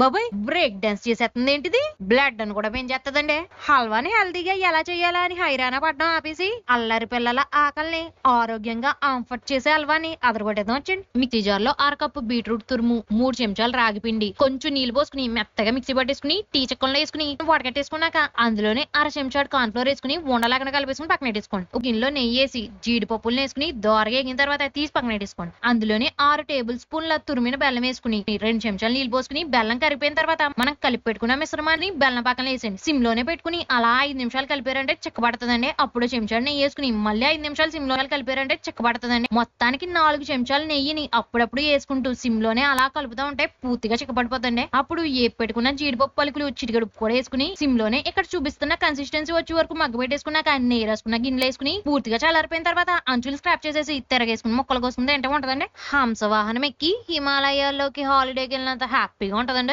బాబాయ్ break dance చేసేస్తుంది ఏంటిది? బ్లడ్ అని కూడా పెంచేస్తుందండి హల్వాని హెల్దీగా ఎలా చేయాలా అని హైరాణ పడడం ఆపేసి అల్లరి పిల్లల ఆకలిని ఆరోగ్యంగా ఆంఫర్ట్ చేసే హల్వాని అదరగొట్టేద్దాం వచ్చండి మిక్సీ జార్లో అరకప్పు బీట్రూట్ తురుము మూడు చెంచాలు రాగి పిండి కొంచెం నీళ్ళు పోసుకుని మెత్తగా మిక్సీ పట్టేసుకుని టీ చెక్కల్లో వేసుకుని వడకట్టేసుకున్నాక అందులోనే అర చెంచాడు కాన్ఫ్లోర్ వేసుకుని ఉండలాగా కలిపేసుకుని పక్కన పెట్టేసుకోండి. ఒక గిన్నెలో నెయ్యి వేసి జీడిపప్పులు వేసుకుని దోరగా ఎగిన తర్వాత తీసి పక్కన పెట్టేసుకోండి. అందులోనే ఆరు టేబుల్ స్పూన్ల తురిమిన బెల్లం వేసుకుని రెండు చెంచాలు నీళ్ళు పోసుకుని బెల్లం కరిగిపోయిన తర్వాత మనం కలిపి పెట్టుకున్న మిశ్రమాన్ని బెల్లం పక్కన వేసేయండి. సిమ్లోనే పెట్టుకుని అలా ఐదు నిమిషాలు కలిపారంటే చిక్కబడుతుందండి. అప్పుడు చెంచాడు నెయ్యి వేసుకుని మళ్ళీ ఐదు నిమిషాలు సిమ్లో కలిపారంటే చిక్కబడుతుందండి. మొత్తానికి నాలుగు చెంచాలు నెయ్యిని అప్పుడప్పుడు వేసుకుంటూ సిమ్లోనే అలా కలుపుతూ ఉంటే పూర్తిగా చిక్కబడిపోతుంది అప్పుడు ఏ పెట్టుకున్న జీడిపప్పు పలుకులు చిటికడుపు కూడా వేసుకుని సిమ్లోనే ఇక్కడ చూపిస్తున్న కన్సిస్టెన్సీ వచ్చే వరకు మగ్గ పెట్టేసుకున్నాక నెయ్యి రాసుకున్న గిన్నెలు వేసుకుని పూర్తిగా చల్లారిపోయిన తర్వాత అంచులు స్క్రాప్ చేసేసి తిరగేసుకుని మొక్కల కోసం ఏంటో ఉంటదండి హంసవాహనం ఎక్కి హిమాలయాల్లోకి హాలిడేకి వెళ్ళినంత హ్యాపీగా ఉంటదండి.